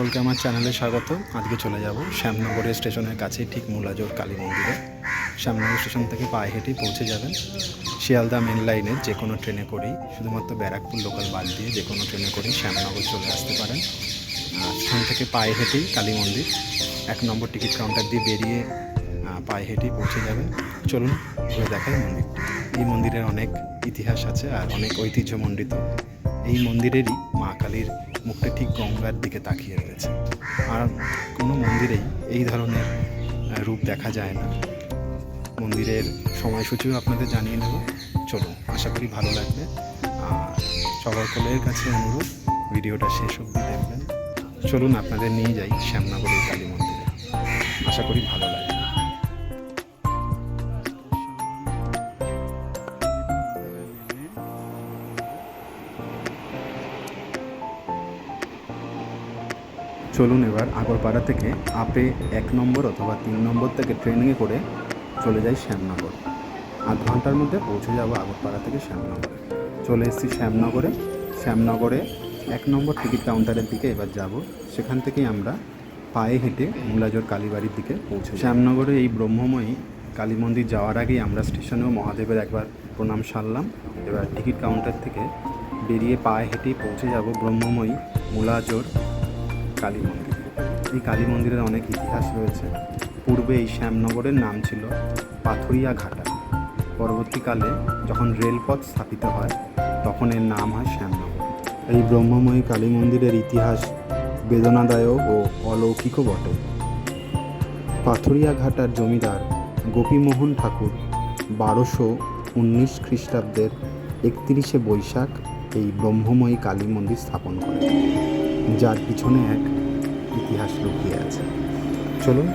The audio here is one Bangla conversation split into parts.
সকলকে আমার চ্যানেলে স্বাগত। আজকে চলে যাব শ্যামনগরের স্টেশনের কাছে ঠিক মুলাজোর কালী মন্দিরে। শ্যামনগর স্টেশন থেকে পায়ে হেঁটেই পৌঁছে যাবেন। শিয়ালদা মেন লাইনে যে কোনো ট্রেনে করেই, শুধুমাত্র ব্যারাকপুর লোকাল বাদ দিয়ে যে কোনো ট্রেনে করেই শ্যামনগর চলে আসতে পারেন। স্টেশন থেকে পায়ে হেঁটেই কালী মন্দির, এক নম্বর টিকিট কাউন্টার দিয়ে বেরিয়ে পায়ে হেঁটেই পৌঁছে যাবেন। চলুন ঘুরে দেখাই মন্দির এই মন্দিরের অনেক ইতিহাস আছে আর অনেক ঐতিহ্যমণ্ডিত। এই মন্দিরেরই মা কালীর মুখটা ঠিক গঙ্গার দিকে তাকিয়ে রয়েছে। আর কোনো মন্দিরেই এই ধরনের রূপ দেখা যায় না। মন্দিরের সময়সূচিও আপনাদের জানিয়ে নেব। চলুন, আশা করি ভালো লাগবে। আর সকলের কাছে অনুরোধ, ভিডিওটা শেষ অবধি দেখবেন। চলুন আপনাদের নিয়ে যাই শ্যামনগরের কালী মন্দিরে। আশা করি ভালো লাগবে। চলুন এবার আগরপাড়া থেকে আপে এক নম্বর অথবা তিন নম্বর থেকে ট্রেনে করে চলে যাই শ্যামনগর। আধ ঘণ্টার মধ্যে পৌঁছে যাব আগরপাড়া থেকে শ্যামনগরে। চলে এসেছি শ্যামনগরে। শ্যামনগরে এক নম্বর টিকিট কাউন্টারের দিকে এবার যাব। সেখান থেকেই আমরা পায়ে হেঁটে মুলাজোর কালীবাড়ির দিকে পৌঁছে শ্যামনগরে এই ব্রহ্মময়ী কালী মন্দির যাওয়ার আগেই আমরা স্টেশনেও মহাদেবের একবার প্রণাম সারলাম। এবার টিকিট কাউন্টার থেকে বেরিয়ে পায়ে হেঁটেই পৌঁছে যাব ব্রহ্মময়ী মুলাজোর কালী মন্দির। এই কালী মন্দিরের অনেক ইতিহাস রয়েছে। পূর্বে এই শ্যামনগরের নাম ছিল পাথরিয়া ঘাটা। পরবর্তীকালে যখন রেলপথ স্থাপিত হয়, তখন এর নাম হয় শ্যামনগর। এই ব্রহ্মময়ী কালী মন্দিরের ইতিহাস বেদনাদায়ক ও অলৌকিকও বটে। পাথরিয়া ঘাটার জমিদার গোপীমোহন ঠাকুর বারোশো উনিশ খ্রিস্টাব্দের একত্রিশে বৈশাখ এই ব্রহ্মময়ী কালী মন্দির স্থাপন করেন। যার পিছনে এক ইতিহাস লুকিয়ে আছে। চলুন,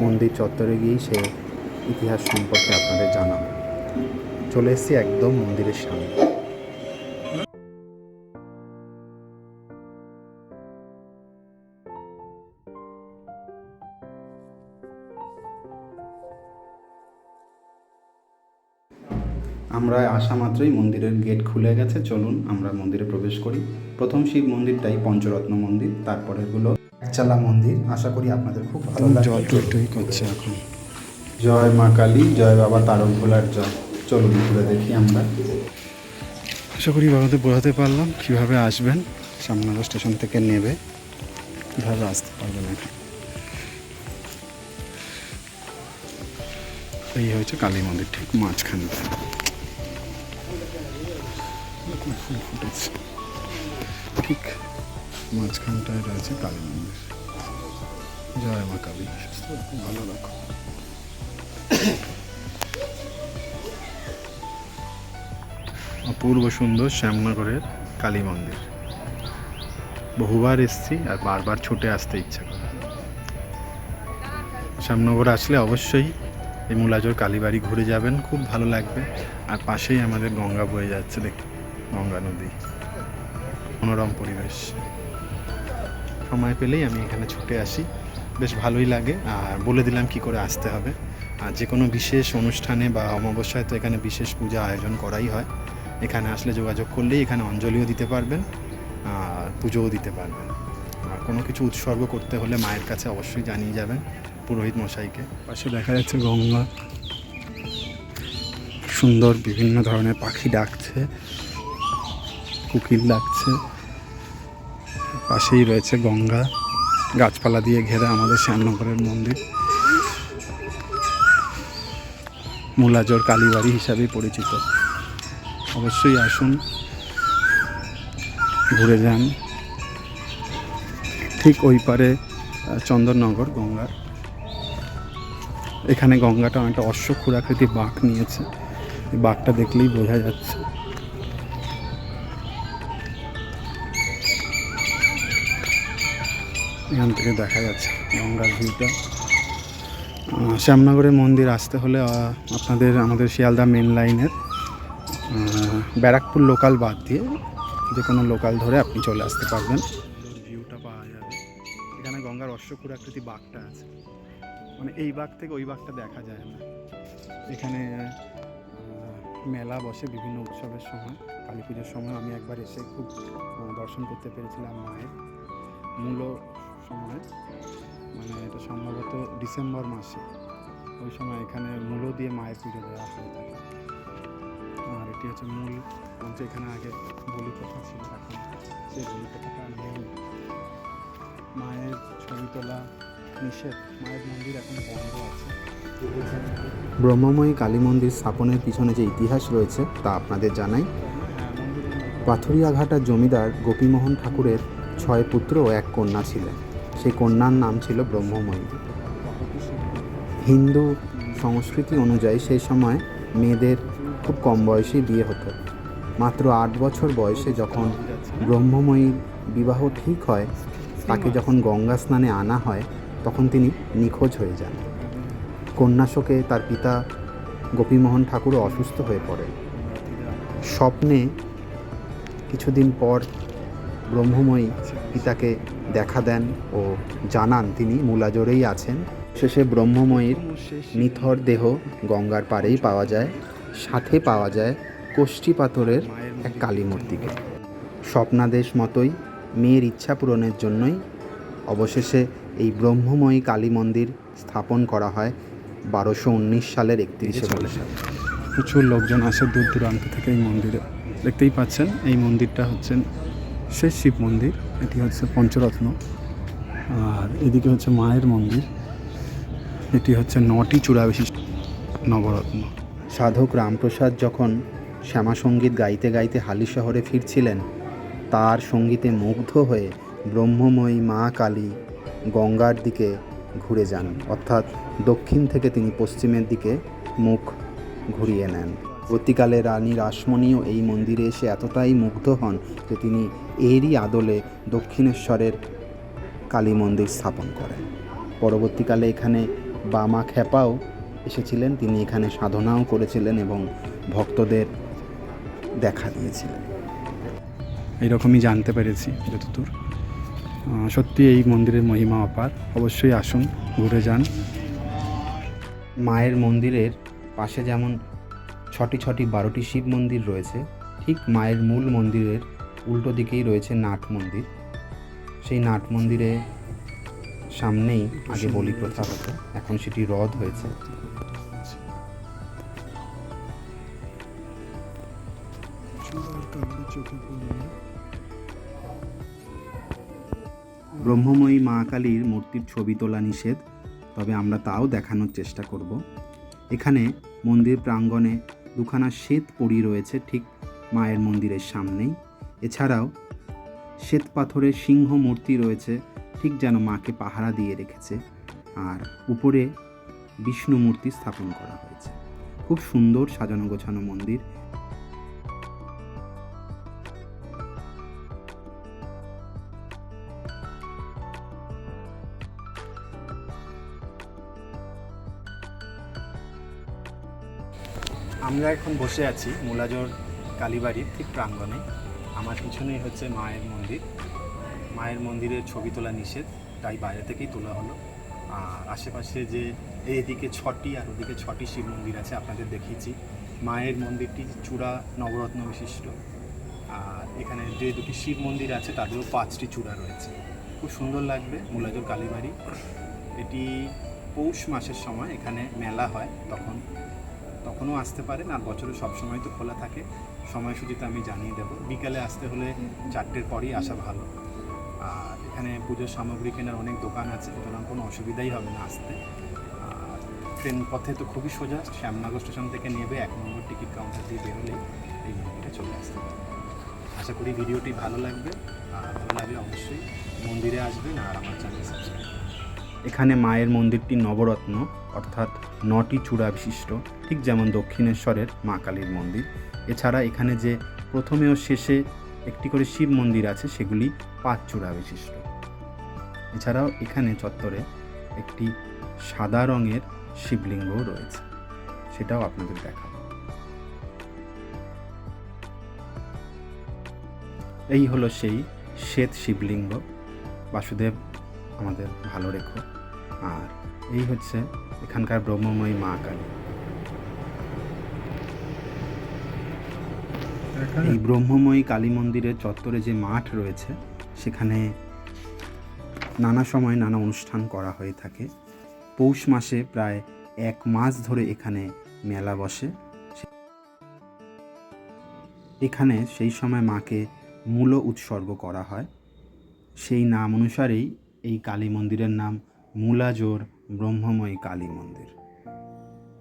মন্দির চত্বরে গিয়েই সে ইতিহাস সম্পর্কে আপনাদের জানাব। চলে এসেছি একদম মন্দিরের সামনে। আমরা আসা মাত্রই মন্দিরের গেট খুলে গেছে। চলুন আমরা মন্দিরে প্রবেশ করি। প্রথম শিব মন্দিরটাই পঞ্চরত্ন মন্দির তারপরেরগুলো একচালা মন্দির। আশা করি আপনাদের খুব ভালো লাগবে। জল টই করছে এখন। জয় মা কালী জয় বাবা তারক ভোলার জয়। চলুন ঘুরে দেখি আমরা। আশা করি বাবাদের বোঝাতে পারলাম কীভাবে আসবেন। সামনাগর স্টেশন থেকে নেবে। কীভাবে আসতে পারবেন এখানে? এই হয়েছে কালী মন্দির ঠিক মাঝখানটা ঠিক মাঝখানটায় রয়েছে কালী মন্দির। জয় মা কালী। সুস্থ ভালো রাখো অপূর্ব সুন্দর শ্যামনগরের কালী মন্দির। বহুবার এসছি আর বারবার ছুটে আসতে ইচ্ছা করে। শ্যামনগর আসলে অবশ্যই এই মুলাজোর কালীবাড়ি ঘুরে যাবেন, খুব ভালো লাগবে। আর পাশেই আমাদের গঙ্গা বয়ে যাচ্ছে দেখুন গঙ্গা নদী। মনোরম পরিবেশ। সময় পেলেই আমি এখানে ছুটে আসি। বেশ ভালোই লাগে। আর বলে দিলাম কি করে আসতে হবে। আর যে কোনো বিশেষ অনুষ্ঠানে বা অমাবস্যায় তো এখানে বিশেষ পূজা আয়োজন করাই হয়। এখানে আসলে যোগাযোগ করলেই এখানে অঞ্জলিও দিতে পারবেন, আর পুজোও দিতে পারবেন। আর কোনো কিছু উৎসর্গ করতে হলে মায়ের কাছে অবশ্যই জানিয়ে যাবেন পুরোহিত মশাইকে। পাশে দেখা যাচ্ছে গঙ্গা। সুন্দর বিভিন্ন ধরনের পাখি ডাকছে। কুকিল ডাকছে। পাশেই রয়েছে গঙ্গা। গাছপালা দিয়ে ঘেরা আমাদের শ্যামনগরের মন্দির। মুলাজোর কালীবাড়ি হিসাবেই পরিচিত। অবশ্যই আসুন। ঘুরে যান। ঠিক ওই পারে চন্দননগর গঙ্গার। এখানে গঙ্গাটা অনেকটা অশ্বক্ষুরাকৃতি বাঁক নিয়েছে। বাঁকটা দেখলেই বোঝা যাচ্ছে। এখান থেকে দেখা যাচ্ছে গঙ্গার ভিউটা। শ্যামনগরের মন্দির আসতে হলে আপনাদের আমাদের শিয়ালদা মেন লাইনের ব্যারাকপুর লোকাল বাদ দিয়ে যে কোনো লোকাল ধরে আপনি চলে আসতে পারবেন। ভিউটা পাওয়া যাবে। এখানে গঙ্গার অশ্বক্ষুরাকৃতি বাঘটা আছে। মানে এই বাঘ থেকে ওই বাঘটা দেখা যায় না। এখানে মেলা বসে বিভিন্ন উৎসবের সময়, কালী পুজোর সময়। আমি একবার এসে খুব দর্শন করতে পেরেছিলাম মায়ের। মূল সময়। মানে এটা সম্ভবত ডিসেম্বর মাসে। ওই সময় এখানে মূলো দিয়ে মায়ের পুজো দেওয়া হয়ে থাকে। আর এটি হচ্ছে মূল। বলছে এখানে আগে বলি প্রথা ছিল এখন সেই বলি প্রথাটা নেই। মায়ের ছবি তোলা নিষেধ। মায়ের মন্দির এখন বন্ধ আছে। ব্রহ্মময়ী কালী মন্দির স্থাপনের পিছনে যে ইতিহাস রয়েছে তা আপনাদের জানাই। হ্যাঁ পাথুরিয়াঘাটার জমিদার গোপীমোহন ঠাকুরের ছয় পুত্র ও এক কন্যা ছিলেন। সেই কন্যার নাম ছিল ব্রহ্মময়ী হিন্দু সংস্কৃতি অনুযায়ী সেই সময় মেয়েদের খুব কম বয়সেই বিয়ে হতো। মাত্র আট বছর বয়সে যখন ব্রহ্মময়ীর বিবাহ ঠিক হয়, তাকে যখন গঙ্গা স্নানে আনা হয়, তখন তিনি নিখোঁজ হয়ে যান। কন্যাশোকে তার পিতা গোপীমোহন ঠাকুরও অসুস্থ হয়ে পড়েন। স্বপ্নে কিছুদিন পর ব্রহ্মময়ী পিতাকে দেখা দেন ও জানান তিনি মূলাজোরেই আছেন। শেষে ব্রহ্মময়ীর নিথর দেহ গঙ্গার পাড়েই পাওয়া যায় সাথে পাওয়া যায় কোষ্ঠী পাথরের এক কালী মূর্তিকে। স্বপ্নাদেশ মতোই মেয়ের ইচ্ছা পূরণের জন্যই অবশেষে এই ব্রহ্মময়ী কালী মন্দির স্থাপন করা হয় বারোশো উনিশ সালের একত্রিশে বৈশাখ। প্রচুর লোকজন আসে দূর দূরান্ত থেকে এই মন্দিরে। দেখতেই পাচ্ছেন এই মন্দিরটা হচ্ছেন শেষ শিব মন্দির। এটি হচ্ছে পঞ্চরত্ন। আর এদিকে হচ্ছে মায়ের মন্দির। এটি হচ্ছে নটি চূড়া বিশিষ্ট নবরত্ন। সাধক রামপ্রসাদ যখন শ্যামাসঙ্গীত গাইতে গাইতে হালি শহরে ফিরছিলেন, তার সঙ্গীতে মুগ্ধ হয়ে ব্রহ্মময়ী মা কালী গঙ্গার দিকে ঘুরে যান। অর্থাৎ দক্ষিণ থেকে তিনি পশ্চিমের দিকে মুখ ঘুরিয়ে নেন। পরবর্তীকালে রানী রাসমণিও এই মন্দিরে এসে এতটাই মুগ্ধ হন যে তিনি এরই আদলে দক্ষিণেশ্বরের কালী মন্দির স্থাপন করেন। পরবর্তীকালে এখানে বামা খেপাও এসেছিলেন তিনি এখানে সাধনাও করেছিলেন এবং ভক্তদের দেখা দিয়েছিলেন। এইরকমই জানতে পেরেছি যতদূর। সত্যি এই মন্দিরের মহিমা অপার। অবশ্যই আসুন ঘুরে যান। মায়ের মন্দিরের পাশে যেমন ছটি ছটি বারোটি শিব মন্দির রয়েছে ঠিক মায়ের মূল মন্দিরের উল্টো দিকেই রয়েছে নাট মন্দির। সেই নাট মন্দিরে সামনেই আগে বলি প্রথা হতো, এখন সেটি রদ হয়েছে। ব্রহ্মময়ী মা কালীর মূর্তির ছবি তোলা নিষেধ, তবে আমরা তাও দেখানোর চেষ্টা করব। এখানে মন্দির প্রাঙ্গণে দুখানা শ্বেত পড়ি রয়েছে, ঠিক মায়ের মন্দিরের সামনেই। এছাড়াও শ্বেত পাথরের সিংহ মূর্তি রয়েছে, ঠিক যেন মাকে পাহারা দিয়ে রেখেছে, আর উপরে বিষ্ণু মূর্তি স্থাপন করা হয়েছে। খুব সুন্দর সাজানো গোছানো মন্দির। আমরা এখন বসে আছি মুলাজোর কালীবাড়ির ঠিক প্রাঙ্গণে। আমার পিছনেই হচ্ছে মায়ের মন্দির। মায়ের মন্দিরের ছবি তোলা নিষেধ, তাই বাইরে থেকেই তোলা হলো। আর আশেপাশে যে এদিকে ছটি আর ওদিকে ছটি শিব মন্দির আছে, আপনাদের দেখিয়েছি। মায়ের মন্দিরটি চূড়া নবরত্ন বিশিষ্ট। আর এখানে যে দুটি শিব মন্দির আছে, তাদেরও পাঁচটি চূড়া রয়েছে। খুব সুন্দর লাগবে, মুলাজোর কালীবাড়ি। এটি পৌষ মাসের সময় এখানে মেলা হয়, তখন, তখনও আসতে পারেন। আর বছরে সবসময় তো খোলা থাকে। সময়সূচিতে আমি জানিয়ে দেবো। বিকালে আসতে হলে চারটের পরেই আসা ভালো। আর এখানে পুজোর সামগ্রী কেনার অনেক দোকান আছে, সুতরাং কোনো অসুবিধাই হবে না আসতে। আর ট্রেন পথে তো খুবই সোজা, শ্যামনগর স্টেশন থেকে নেবে এক নম্বর টিকিট কাউন্টার দিয়ে বেরোলেই এই মন্দিরে চলে আসতে আশা করি ভিডিওটি ভালো লাগবে। আর ভালো লাগলে অবশ্যই মন্দিরে আসবেন আর আমার চ্যানেল সাবস্ক্রাইব এখানে মায়ের মন্দিরটি নবরত্ন, অর্থাৎ নটি চূড়া বিশিষ্ট, ঠিক যেমন দক্ষিণেশ্বরের মা কালীর মন্দির। এছাড়া এখানে যে প্রথমে ও শেষে একটি করে শিব মন্দির আছে, সেগুলি পাঁচ চূড়া বিশিষ্ট। এছাড়াও এখানে চত্বরে একটি সাদা রঙের শিবলিঙ্গও রয়েছে। সেটাও আপনাদের দেখাবো। এই হলো সেই শ্বেত শিবলিঙ্গ। বাসুদেব, আমাদের ভালো রেখো। আর এই হচ্ছে এখানকার ব্রহ্মময়ী মা কালী। এই ব্রহ্মময়ী কালী মন্দিরের চত্বরে যে মাঠ রয়েছে সেখানে নানা সময় নানা অনুষ্ঠান করা হয়ে থাকে। পৌষ মাসে প্রায় এক মাস ধরে এখানে মেলা বসে। এখানে সেই সময় মাকে মূল উৎসর্গ করা হয়। সেই নাম অনুসারেই এই কালী মন্দিরের নাম মূলাজোর ব্রহ্মময়ী কালী মন্দির।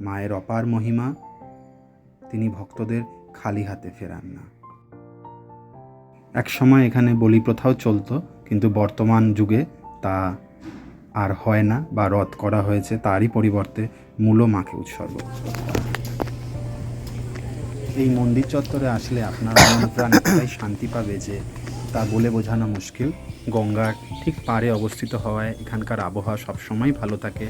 মায়ের অপার মহিমা, তিনি ভক্তদের খালি হাতে ফেরান না। এক সময় এখানে বলি প্রথাও চলতো, কিন্তু বর্তমান যুগে তা আর হয় না বা রদ করা হয়েছে তারই পরিবর্তে মূল মাকে উৎসর্গ। এই মন্দির চত্বরে আসলে আপনার মন প্রাণ শান্তি পাবে যে তা বলে বোঝানো মুশকিল। গঙ্গার ঠিক পাড়ে অবস্থিত হওয়ায় এখানকার আবহাওয়া সবসময় ভালো থাকে।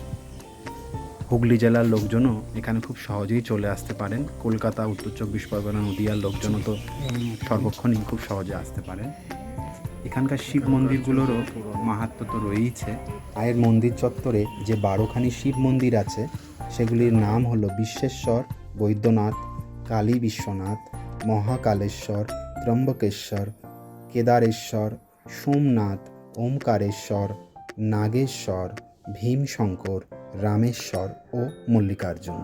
হুগলি জেলার লোকজনও এখানে খুব সহজেই চলে আসতে পারেন। কলকাতা, উত্তর চব্বিশ পরগনা, নদীয়ার লোকজনও তো সর্বক্ষণই খুব সহজে আসতে পারেন। এখানকার শিব মন্দিরগুলোরও মাহাত্ম তো রয়েইছে। মায়ের মন্দির চত্বরে যে বারোখানি শিব মন্দির আছে, সেগুলির নাম হলো বিশ্বেশ্বর, বৈদ্যনাথ, কালী বিশ্বনাথ, মহাকালেশ্বর, ত্রম্বকেশ্বর, কেদারেশ্বর সোমনাথ, ওমকারেশ্বর, নাগেশ্বর, ভীমশঙ্কর, রামেশ্বর ও মল্লিকার্জুন।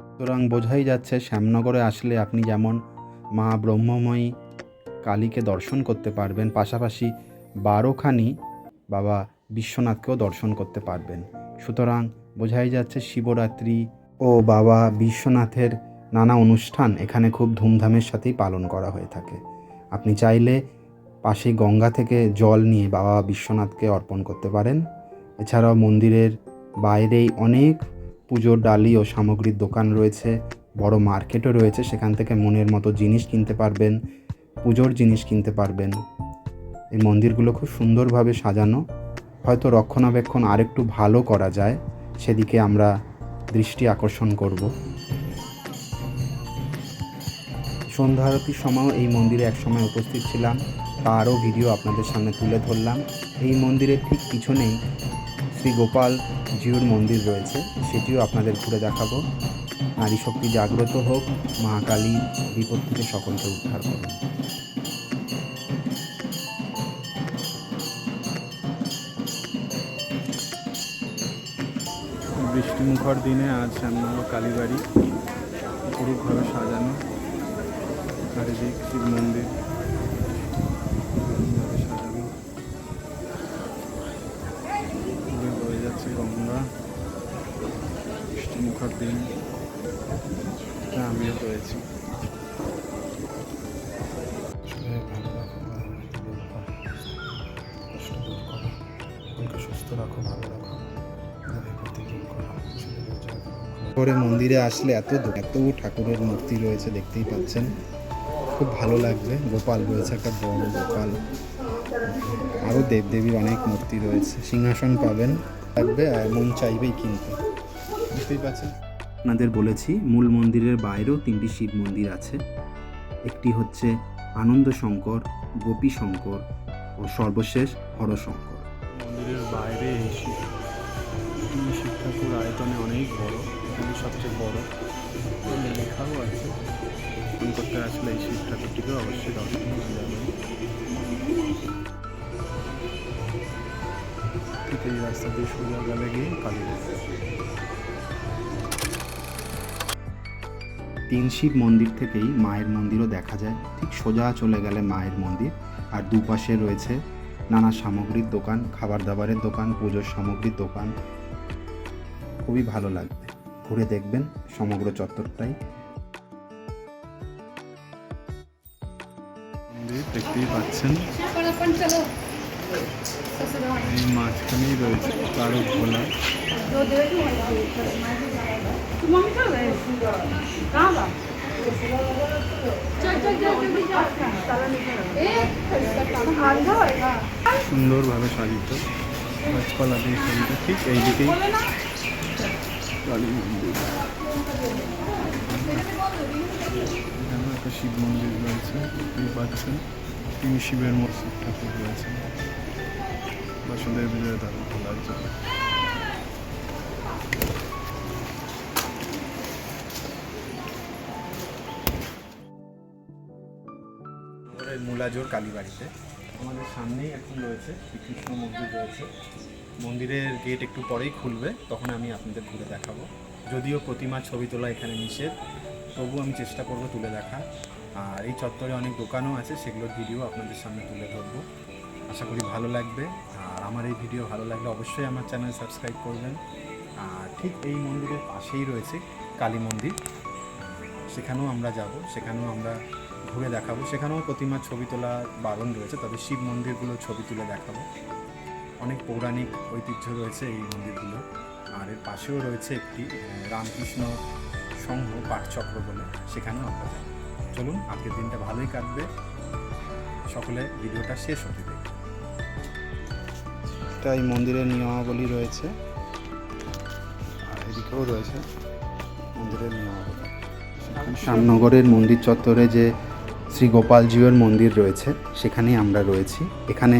সুতরাং বোঝাই যাচ্ছে শ্যামনগরে আসলে আপনি যেমন মা ব্রহ্মময়ী কালীকে দর্শন করতে পারবেন, পাশাপাশি বারোখানি বাবা বিশ্বনাথকেও দর্শন করতে পারবেন। সুতরাং বোঝাই যাচ্ছে শিবরাত্রি ও বাবা বিশ্বনাথের নানা অনুষ্ঠান এখানে খুব ধুমধামের সাথেই পালন করা হয়ে থাকে। আপনি চাইলে পাশে গঙ্গা থেকে জল নিয়ে বাবা বিশ্বনাথকে অর্পণ করতে পারেন। এছাড়াও মন্দিরের বাইরেই অনেক পুজোর ডালি ও সামগ্রীর দোকান রয়েছে, বড় মার্কেটও রয়েছে, সেখান থেকে মনের মতো জিনিস কিনতে পারবেন, পুজোর জিনিস কিনতে পারবেন। এই মন্দিরগুলো খুব সুন্দরভাবে সাজানো, হয়তো রক্ষণাবেক্ষণ আরেকটু ভালো করা যায়, সেদিকে আমরা দৃষ্টি আকর্ষণ করব। সন্ধ্যা আরতির সময়ও এই মন্দিরে একসময় উপস্থিত ছিলাম। তারও ভিডিও আপনাদের সামনে তুলে ধরলাম। এই মন্দিরের ঠিক পিছনেই শ্রী গোপাল জিউর মন্দির রয়েছে, সেটিও আপনাদের ঘুরে দেখাবো। নারী শক্তি জাগ্রত হোক, মা কালী বিপদ থেকে সকলকে উদ্ধার করুন। বৃষ্টিমুখর দিনে আজ শ্যামনগর কালীবাড়ি অপরূপভাবে সাজানো। চারিদিক শিব মন্দির। দিন আমিও রয়েছি সুস্থ রাখো ভালো রাখো। পরে মন্দিরে আসলে এত এত ঠাকুরের মূর্তি রয়েছে দেখতেই পাচ্ছেন। খুব ভালো লাগবে গোপাল রয়েছে একটা বড় গোপাল। আরও দেবদেবীর অনেক মূর্তি রয়েছে। সিংহাসন পাবেন লাগবে আর মন চাইবেই কিনতে। বুঝতেই পাচ্ছেন। আপনাদের বলেছি, মূল মন্দিরের বাইরেও তিনটি শিব মন্দির আছে। একটি হচ্ছে আনন্দ শঙ্কর গোপী শঙ্কর ও সর্বশেষ হরশঙ্কর। মন্দিরের বাইরে এই শিব। শিব ঠাকুর আয়তনে অনেক বড়, এখানে সবচেয়ে বড়। লেখাও আছে। ফোন করতে আসলে এই শিব ঠাকুরটিকেও অবশ্যই দর্শন করা যাবে ঠিক এই রাস্তা দিয়ে সোজা গেলে গিয়ে কালী তিন শিব মন্দির থেকেই মায়ের মন্দিরও দেখা যায়। ঠিক সোজা চলে গেলে মায়ের মন্দির, আর দুপাশে রয়েছে নানা সামগ্রীর দোকান খাবার দাবারের দোকান, পুজোর সামগ্রীর দোকান। খুবই ভালো লাগবে। ঘুরে দেখবেন সমগ্র চত্বরটাই। দেখতেই পাচ্ছেন। এই মাঝখানেই রয়েছে কারও ভোলা कहाँ गए कहाँ बा चल चल चल जल्दी जा ताला निकल ए आंधा होएगा সুন্দরভাবে সাজিত গাছপালা দিয়ে সাজিত ঠিক এই দিকেই কালী মন্দির এখানে একটা শিব মন্দির রয়েছে দেখতেই পাচ্ছেন তিনি শিবের মতো ঠাকুর রয়েছে বাসুদেব বিজয় দারুণ ভালো মূলাজোর কালীবাড়িতে। আমাদের সামনেই এখন রয়েছে শ্রীকৃষ্ণ মন্দির রয়েছে। মন্দিরের গেট একটু পরেই খুলবে, তখন আমি আপনাদের ঘুরে দেখাবো। যদিও প্রতিমা ছবি তোলা এখানে নিষেধ, তবু আমি চেষ্টা করব তুলে দেখা। আর এই চত্বরে অনেক দোকানও আছে, সেগুলোর ভিডিও আপনাদের সামনে তুলে ধরবো। আশা করি ভালো লাগবে। আর আমার এই ভিডিও ভালো লাগলে অবশ্যই আমার চ্যানেল সাবস্ক্রাইব করবেন। আর ঠিক এই মন্দিরের পাশেই রয়েছে কালী মন্দির। সেখানেও আমরা যাব, সেখানেও আমরা ঘুরে দেখাবো। সেখানেও প্রতিমার ছবি তোলা বারণ রয়েছে, তবে শিব মন্দিরগুলো ছবি তুলে দেখাবো। অনেক পৌরাণিক ঐতিহ্য রয়েছে এই মন্দিরগুলো। আর এর পাশেও রয়েছে একটি রামকৃষ্ণ সংঘ পাঠচক্র বলে, সেখানেও আমরা যাব। চলুন, আজকের দিনটা ভালোই কাটবে। সকলে ভিডিওটা শেষ হতে এটা এই মন্দিরের নিয়মাবলী রয়েছে। আর এদিকেও রয়েছে মন্দিরের নিয়মাবলী। শ্যামনগরের মন্দির চত্বরে যে শ্রী গোপালজিউর মন্দির রয়েছে, সেখানেই আমরা রয়েছি। এখানে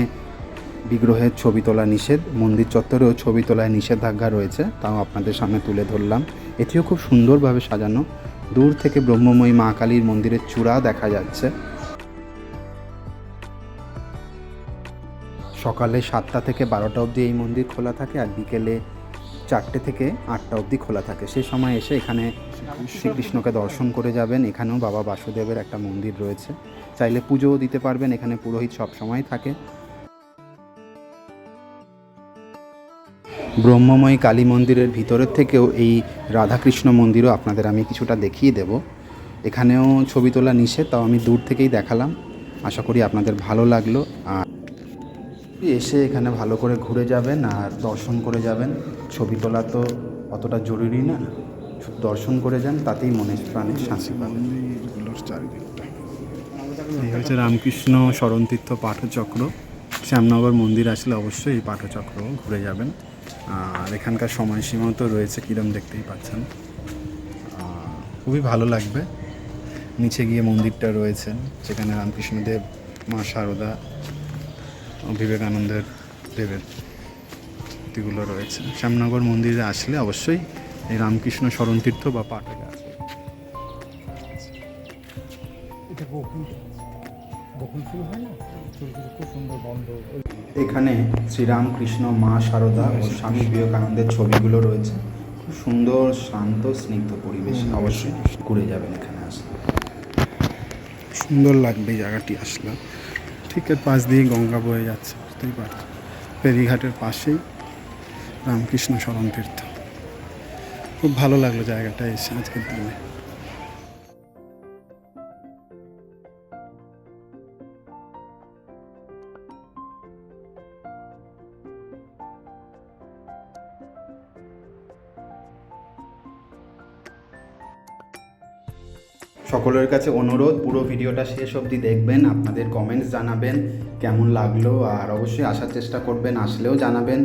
বিগ্রহের ছবি তোলা নিষেধ, মন্দির চত্বরেও ছবি তোলায় নিষেধাজ্ঞা রয়েছে, তাও আপনাদের সামনে তুলে ধরলাম। এটিও খুব সুন্দরভাবে সাজানো। দূর থেকে ব্রহ্মময়ী মা কালীর মন্দিরের চূড়া দেখা যাচ্ছে। সকালে সাতটা থেকে বারোটা অবধি এই মন্দির খোলা থাকে, আর বিকেলে চারটে থেকে আটটা অবধি খোলা থাকে। সেই সময় এসে এখানে শ্রীকৃষ্ণকে দর্শন করে যাবেন। এখানেও বাবা বাসুদেবের একটা মন্দির রয়েছে। চাইলে পুজোও দিতে পারবেন। এখানে পুরোহিত সব সময় থাকে। ব্রহ্মময়ী কালী মন্দিরের ভিতরের থেকেও এই রাধাকৃষ্ণ মন্দিরও আপনাদের আমি কিছুটা দেখিয়ে দেব। এখানেও ছবি তোলা নিষেধ, তাও আমি দূর থেকেই দেখালাম। আশা করি আপনাদের ভালো লাগল। আর এসে এখানে ভালো করে ঘুরে যাবেন আর দর্শন করে যাবেন। ছবি তোলা তো অতটা জরুরি না। দর্শন করে যান, তাতেই মনে প্রাণে শান্তি পাবেন। এই হচ্ছে রামকৃষ্ণ স্মরণতীর্থ পাঠচক্র। শ্যামনগর মন্দির আসলে অবশ্যই এই পাঠচক্র ঘুরে যাবেন। আর এখানকার সময়সীমাও তো রয়েছে, কীরম দেখতেই পাচ্ছেন। খুবই ভালো লাগবে। নিচে গিয়ে মন্দিরটা রয়েছে, যেখানে রামকৃষ্ণদেব মা শারদা বিবেকানন্দের দেবের মূর্তিগুলো রয়েছে। শ্যামনগর মন্দিরে আসলে অবশ্যই এই রামকৃষ্ণ শরণতীর্থ বা ওই এখানে শ্রীরামকৃষ্ণ মা শারদা ও স্বামী বিবেকানন্দের ছবিগুলো রয়েছে। খুব সুন্দর শান্ত স্নিগ্ধ পরিবেশ। অবশ্যই ঘুরে যাবেন এখানে আসলে। সুন্দর লাগবে জায়গাটি আসলে। ঠিক এর পাশ দিয়ে গঙ্গা বয়ে যাচ্ছে, বুঝতেই পারছ। ফেরিঘাটের পাশেই রামকৃষ্ণ স্মরণ তীর্থ। খুব ভালো লাগল জায়গাটা এসে আজকের দিনে। সকলের কাছে অনুরোধ, পুরো ভিডিওটা শেষ অবধি দেখবেন, আপনাদের কমেন্টস জানাবেন, কেমন লাগল আর অবশ্যই আসার চেষ্টা করবেন, আসলেও জানাবেন।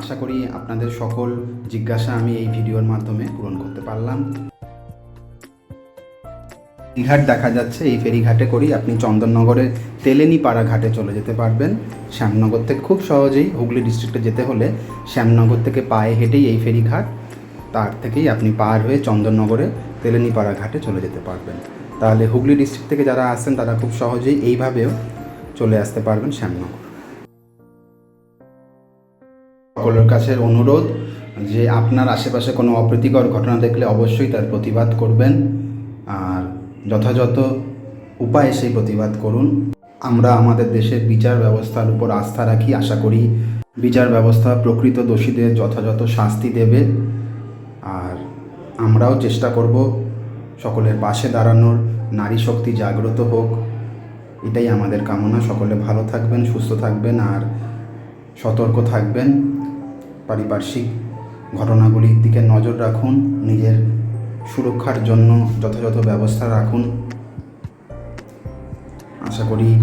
আশা করি আপনাদের সকল জিজ্ঞাসা আমি এই ভিডিওর মাধ্যমে পূরণ করতে পারলাম। ফেরিঘাট দেখা যাচ্ছে, এই ফেরিঘাটে করেই আপনি চন্দননগরের তেলেনিপাড়া ঘাটে চলে যেতে পারবেন। শ্যামনগর থেকে খুব সহজেই হুগলি ডিস্ট্রিক্টে যেতে হলে শ্যামনগর থেকে পায়ে হেঁটেই এই ফেরিঘাট, তার থেকেই আপনি পার হয়ে চন্দননগরে তেলেনিপাড়া ঘাটে চলে যেতে পারবেন। তাহলে হুগলি ডিস্ট্রিক্ট থেকে যারা আসছেন, তারা খুব সহজেই এইভাবেও চলে আসতে পারবেন শ্যামনগর। সকলের কাছে অনুরোধ যে আপনার আশেপাশে কোনো অপ্রীতিকর ঘটনা দেখলে অবশ্যই তার প্রতিবাদ করবেন। আর যথাযথ উপায়ে সেই প্রতিবাদ করুন। আমরা আমাদের দেশের বিচার ব্যবস্থার উপর আস্থা রাখি। আশা করি বিচার ব্যবস্থা প্রকৃত দোষীদের যথাযথ শাস্তি দেবে। আমরাও চেষ্টা করব সকলের পাশে দাঁড়ানোর, নারী শক্তি জাগ্রত হোক। এটাই আমাদের কামনা। সকলে ভালো থাকবেন, সুস্থ থাকবেন আর সতর্ক থাকবেন। পারিপার্শ্বিক ঘটনাগুলির দিকে নজর রাখুন, নিজের সুরক্ষার জন্য যথাযথ ব্যবস্থা রাখুন। আশা করি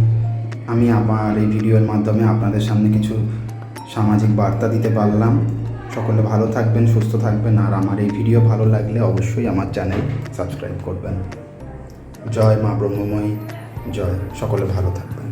আমি আমার এই ভিডিওর মাধ্যমে আপনাদের সামনে কিছু সামাজিক বার্তা দিতে পারলাম। সকলে ভালো থাকবেন, সুস্থ থাকবেন। আর আমার এই ভিডিও ভালো লাগলে অবশ্যই আমার চ্যানেল সাবস্ক্রাইব করবেন। জয় মা ব্রহ্মময়ী, জয়। সকলে ভালো থাকবেন।